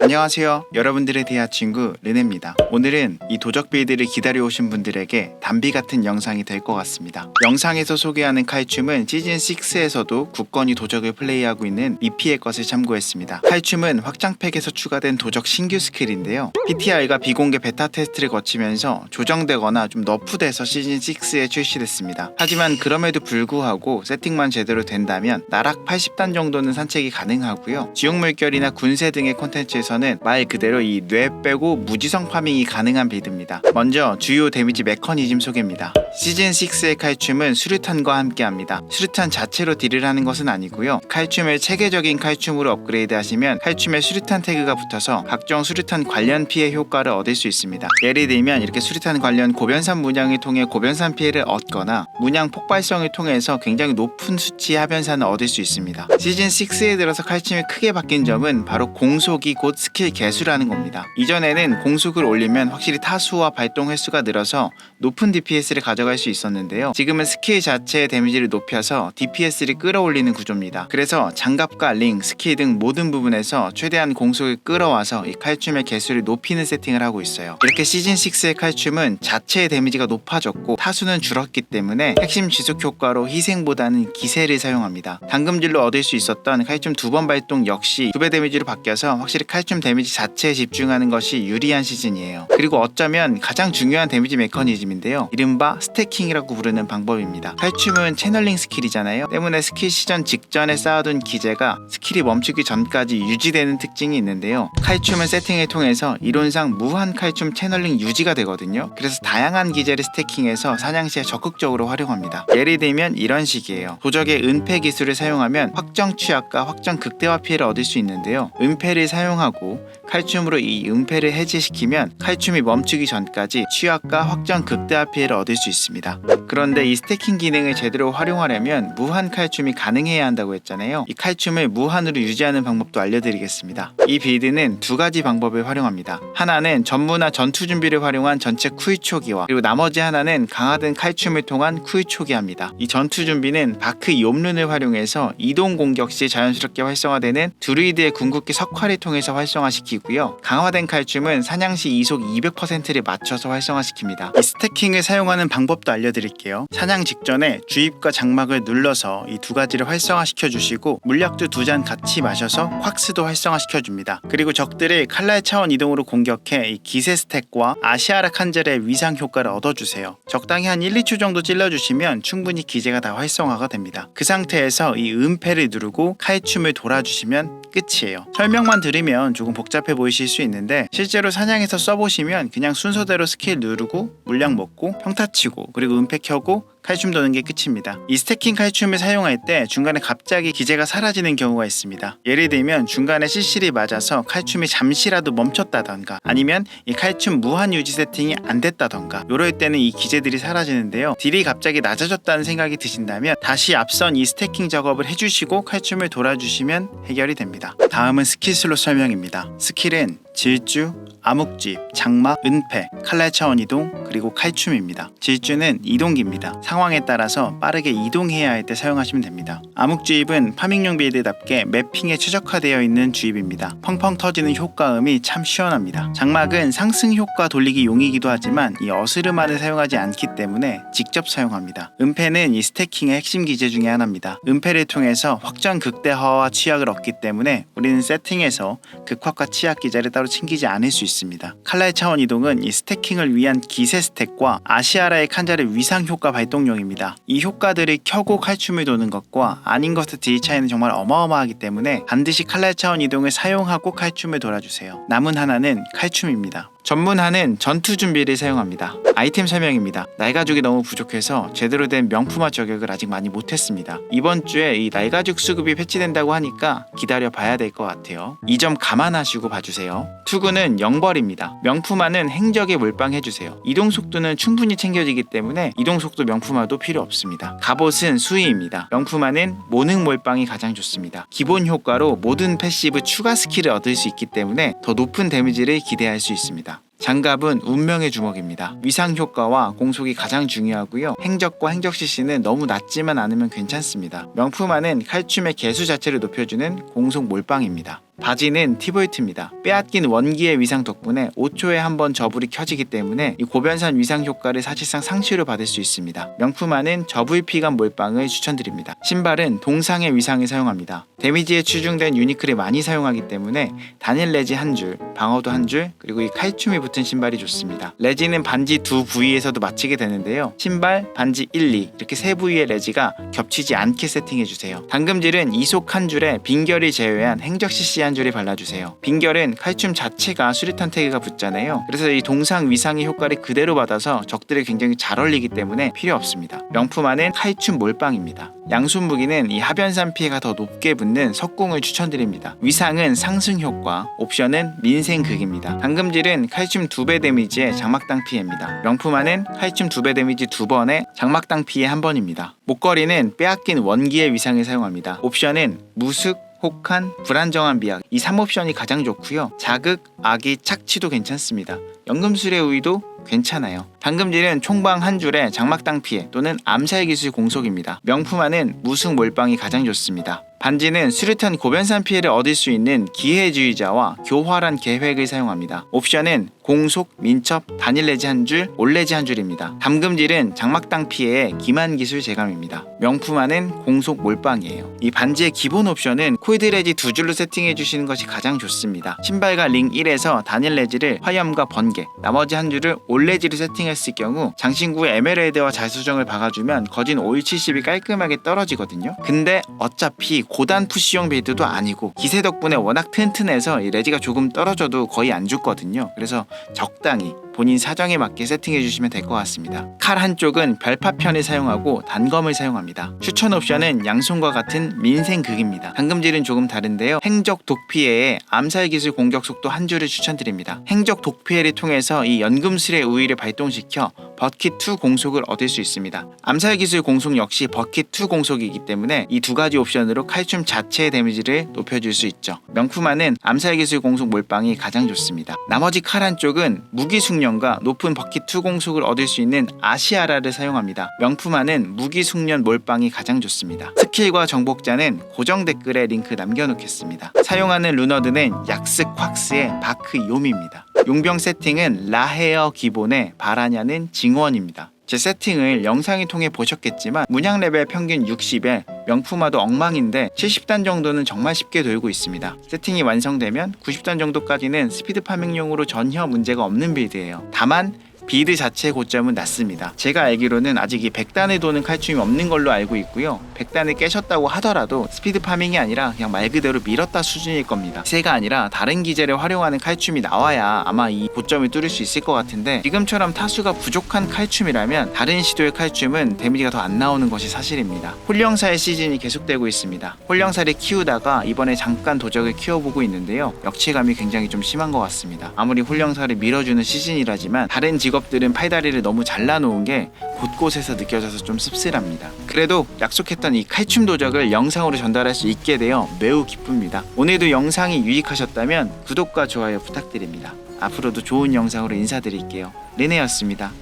안녕하세요. 여러분들의 대화 친구 르네입니다. 오늘은 이 도적 빌드를 기다려 오신 분들에게 담비 같은 영상이 될 것 같습니다. 영상에서 소개하는 칼춤은 시즌 6에서도 굳건히 도적을 플레이하고 있는 미피의 것을 참고했습니다. 칼춤은 확장팩에서 추가된 도적 신규 스킬인데요. PTR과 비공개 베타 테스트를 거치면서 조정되거나 좀 너프돼서 시즌 6에 출시됐습니다. 하지만 그럼에도 불구하고 세팅만 제대로 된다면 나락 80단 정도는 산책이 가능하고요. 지옥 물결이나 군세 등의 콘텐츠에서 는 말 그대로 이 뇌 빼고 무지성 파밍이 가능한 빌드입니다. 먼저 주요 데미지 메커니즘 소개입니다. 시즌 6의 칼춤은 수류탄과 함께합니다. 수류탄 자체로 딜을 하는 것은 아니고요. 칼춤을 체계적인 칼춤으로 업그레이드하시면 칼춤에 수류탄 태그가 붙어서 각종 수류탄 관련 피해 효과를 얻을 수 있습니다. 예를 들면 이렇게 수류탄 관련 고변산 문양을 통해 고변산 피해를 얻거나 문양 폭발성을 통해서 굉장히 높은 수치의 하변산을 얻을 수 있습니다. 시즌 6에 들어서 칼춤이 크게 바뀐 점은 바로 공속이 곧 스킬 개수라는 겁니다. 이전에는 공속을 올리면 확실히 타수와 발동 횟수가 늘어서 높은 DPS를 가져갈 수 있었는데요. 지금은 스킬 자체의 데미지를 높여서 DPS를 끌어올리는 구조입니다. 그래서 장갑과 링, 스킬 등 모든 부분에서 최대한 공속을 끌어와서 이 칼춤의 개수를 높이는 세팅을 하고 있어요. 이렇게 시즌 6의 칼춤은 자체의 데미지가 높아졌고 타수는 줄었기 때문에 핵심 지속 효과로 희생보다는 기세를 사용합니다. 당금질로 얻을 수 있었던 칼춤 두 번 발동 역시 두 배 데미지로 바뀌어서 확실히 칼춤 데미지 자체에 집중하는 것이 유리한 시즌이에요. 그리고 어쩌면 가장 중요한 데미지 메커니즘인데요. 이른바 스태킹이라고 부르는 방법입니다. 칼춤은 채널링 스킬이잖아요. 때문에 스킬 시전 직전에 쌓아둔 기재가 스킬이 멈추기 전까지 유지되는 특징이 있는데요. 칼춤은 세팅을 통해서 이론상 무한 칼춤 채널링 유지가 되거든요. 그래서 다양한 기재를 스태킹해서 사냥 시에 적극적으로 활용합니다. 예를 들면 이런 식이에요. 도적의 은폐 기술을 사용하면 확정 취약과 확정 극대화 피해를 얻을 수 있는데요. 은폐를 사용하고 하고 칼춤으로 이 은폐를 해제시키면 칼춤이 멈추기 전까지 취약과 확정 극대화 피해를 얻을 수 있습니다. 그런데 이 스태킹 기능을 제대로 활용하려면 무한 칼춤이 가능해야 한다고 했잖아요. 이 칼춤을 무한으로 유지하는 방법도 알려드리겠습니다. 이 빌드는 두 가지 방법을 활용합니다. 하나는 전무나 전투 준비를 활용한 전체 쿠이 초기와 그리고 나머지 하나는 강화된 칼춤을 통한 쿠이 초기합니다. 이 전투 준비는 바크 욤룬을 활용해서 이동 공격 시 자연스럽게 활성화되는 드루이드의 궁극기 석화를 통해서 활성화시키고 요. 강화된 칼춤은 사냥 시 이속 200%를 맞춰서 활성화시킵니다. 이 스태킹을 사용하는 방법도 알려드릴게요. 사냥 직전에 주입과 장막을 눌러서 이 두 가지를 활성화시켜 주시고 물약도 두 잔 같이 마셔서 콱스도 활성화시켜 줍니다. 그리고 적들을 칼날 차원 이동으로 공격해 이 기세 스택과 아시아라 칸젤의 위상 효과를 얻어주세요. 적당히 한 1, 2초 정도 찔러주시면 충분히 기재가 다 활성화가 됩니다. 그 상태에서 이 음패를 누르고 칼춤을 돌아주시면 끝이에요. 설명만 들으면 조금 복잡해 보이실 수 있는데 실제로 사냥에서 써보시면 그냥 순서대로 스킬 누르고 물량 먹고 평타 치고 그리고 은폐 켜고 칼춤 도는 게 끝입니다. 이 스태킹 칼춤을 사용할 때 중간에 갑자기 기재가 사라지는 경우가 있습니다. 예를 들면 중간에 CC를 맞아서 칼춤이 잠시라도 멈췄다던가 아니면 이 칼춤 무한 유지 세팅이 안 됐다던가 이럴 때는 이 기재들이 사라지는데요. 딜이 갑자기 낮아졌다는 생각이 드신다면 다시 앞선 이 스태킹 작업을 해주시고 칼춤을 돌아주시면 해결이 됩니다. 다음은 스킬 슬롯 설명입니다. 스킬은 질주, 암흑집, 장막, 은폐, 칼날 차원 이동, 그리고 칼춤입니다. 질주는 이동기입니다. 상황에 따라서 빠르게 이동해야 할 때 사용하시면 됩니다. 암흑주입은 파밍용 빌드답게 매핑에 최적화되어 있는 주입입니다. 펑펑 터지는 효과음이 참 시원합니다. 장막은 상승 효과 돌리기 용이기도 하지만 이 어스르만을 사용하지 않기 때문에 직접 사용합니다. 은폐는 이 스태킹의 핵심 기제 중에 하나입니다. 은폐를 통해서 확정 극대화와 취약을 얻기 때문에 우리는 세팅에서 극화과 취약 기제를 따로 챙기지 않을 수 있습니다. 칼날 차원 이동은 이 스태킹을 위한 기세 스택과 아시아라의 칸자의 위상 효과 발동용입니다. 이 효과들을 켜고 칼춤을 도는 것과 아닌 것의 딜 차이는 정말 어마어마하기 때문에 반드시 칼날 차원 이동을 사용하고 칼춤을 돌아주세요. 남은 하나는 칼춤입니다. 전문화는 전투 준비를 사용합니다. 아이템 설명입니다. 날가죽이 너무 부족해서 제대로 된 명품화 저격을 아직 많이 못했습니다. 이번 주에 이 날가죽 수급이 패치된다고 하니까 기다려 봐야 될 것 같아요. 이 점 감안하시고 봐주세요. 투구는 영벌입니다. 명품화는 행적에 몰빵해주세요. 이동 속도는 충분히 챙겨지기 때문에 이동 속도 명품화도 필요 없습니다. 갑옷은 수위입니다. 명품화는 모능 몰빵이 가장 좋습니다. 기본 효과로 모든 패시브 추가 스킬을 얻을 수 있기 때문에 더 높은 데미지를 기대할 수 있습니다. 장갑은 운명의 주먹입니다. 위상 효과와 공속이 가장 중요하고요. 행적과 행적 CC는 너무 낮지만 않으면 괜찮습니다. 명품화는 칼춤의 개수 자체를 높여주는 공속 몰빵입니다. 바지는 티볼트입니다. 빼앗긴 원기의 위상 덕분에 5초에 한 번 저불이 켜지기 때문에 이 고변산 위상 효과를 사실상 상시로 받을 수 있습니다. 명품화는 저불 피감 몰빵을 추천드립니다. 신발은 동상의 위상을 사용합니다. 데미지에 추중된 유니클을 많이 사용하기 때문에 단일 레지 한 줄, 방어도 한 줄, 그리고 이 칼춤이 붙은 신발이 좋습니다. 레지는 반지 두 부위에서도 맞추게 되는데요. 신발, 반지 1, 2 이렇게 세 부위의 레지가 겹치지 않게 세팅해 주세요. 당금질은 이속 한 줄에 빈결이 제외한 행적 CC 한 줄에 발라주세요. 빈결은 칼춤 자체가 수류탄 태그가 붙잖아요. 그래서 이 동상 위상의 효과를 그대로 받아서 적들에 굉장히 잘 어울리기 때문에 필요 없습니다. 명품화는 칼춤 몰빵입니다. 양손 무기는 이 하변산 피해가 더 높게 붙는 석궁을 추천드립니다. 위상은 상승 효과, 옵션은 민생 극입니다. 당금질은 칼슘 2배 데미지의 장막당 피해입니다. 명품화는 칼슘 2배 데미지 2번에 장막당 피해 1번입니다. 목걸이는 빼앗긴 원기의 위상을 사용합니다. 옵션은 무숙, 혹한, 불안정한 미학 이 3옵션이 가장 좋고요. 자극, 악이, 착취도 괜찮습니다. 연금술의 우위도 괜찮아요. 당금질은 총방 한 줄에 장막당 피해 또는 암살 기술 공속입니다. 명품화는 무승 몰빵이 가장 좋습니다. 반지는 수류탄 고변산 피해를 얻을 수 있는 기회주의자와 교활한 계획을 사용합니다. 옵션은 공속, 민첩, 단일 레지 한 줄, 올레지 한 줄입니다. 담금질은 장막당 피해의 기만 기술 제감입니다. 명품화는 공속 몰빵이에요. 이 반지의 기본 옵션은 코이드 레지 두 줄로 세팅해 주시는 것이 가장 좋습니다. 신발과 링 1에서 단일 레지를 화염과 번개, 나머지 한 줄을 올 레지로 세팅했을 경우 장신구에 에메랄드와 자수정을 박아주면 거진 5일 70이 깔끔하게 떨어지거든요. 근데 어차피 고단 푸시용 빌드도 아니고 기세 덕분에 워낙 튼튼해서 이 레지가 조금 떨어져도 거의 안 죽거든요. 그래서 적당히 본인 사정에 맞게 세팅해 주시면 될 것 같습니다. 칼 한쪽은 별파편을 사용하고 단검을 사용합니다. 추천 옵션은 양손과 같은 민생극입니다. 당금질은 조금 다른데요. 행적 독피해에 암살 기술 공격 속도 한 줄을 추천드립니다. 행적 독피해를 통해서 이 연금술의 우위를 발동시켜 버킷 2 공속을 얻을 수 있습니다. 암살 기술 공속 역시 버킷 2 공속이기 때문에 이 두 가지 옵션으로 칼춤 자체의 데미지를 높여줄 수 있죠. 명품화는 암살 기술 공속 몰빵이 가장 좋습니다. 나머지 칼 한쪽은 무기 숙련 과 높은 버킷 2 공속을 얻을 수 있는 아시아라를 사용합니다. 명품화는 무기 숙련 몰빵이 가장 좋습니다. 스킬과 정복자는 고정 댓글에 링크 남겨놓겠습니다. 사용하는 루너드는 약스 콱스의 바크 요미입니다. 용병 세팅은 라헤어 기본에 바라냐는 징원입니다. 제 세팅을 영상을 통해 보셨겠지만 문양 레벨 평균 60에 명품화도 엉망인데 70단 정도는 정말 쉽게 돌고 있습니다. 세팅이 완성되면 90단 정도까지는 스피드 파밍용으로 전혀 문제가 없는 빌드예요. 다만 빌드 자체의 고점은 낮습니다. 제가 알기로는 아직 이 100단에 도는 칼춤이 없는 걸로 알고 있고요. 100단을 깨셨다고 하더라도 스피드 파밍이 아니라 그냥 말 그대로 밀었다 수준일 겁니다. 기세가 아니라 다른 기제를 활용하는 칼춤이 나와야 아마 이 고점을 뚫을 수 있을 것 같은데 지금처럼 타수가 부족한 칼춤이라면 다른 시도의 칼춤은 데미지가 더 안 나오는 것이 사실입니다. 홀령사의 시즌이 계속되고 있습니다. 홀령사를 키우다가 이번에 잠깐 도적을 키워보고 있는데요. 역체감이 굉장히 좀 심한 것 같습니다. 아무리 홀령사를 밀어주는 시즌이라지만 다른 직업 들은 팔다리를 너무 잘라놓은 게 곳곳에서 느껴져서 좀 씁쓸합니다. 그래도 약속했던 이 칼춤 도적을 영상으로 전달할 수 있게 되어 매우 기쁩니다. 오늘도 영상이 유익하셨다면 구독과 좋아요 부탁드립니다. 앞으로도 좋은 영상으로 인사드릴게요. 르네였습니다.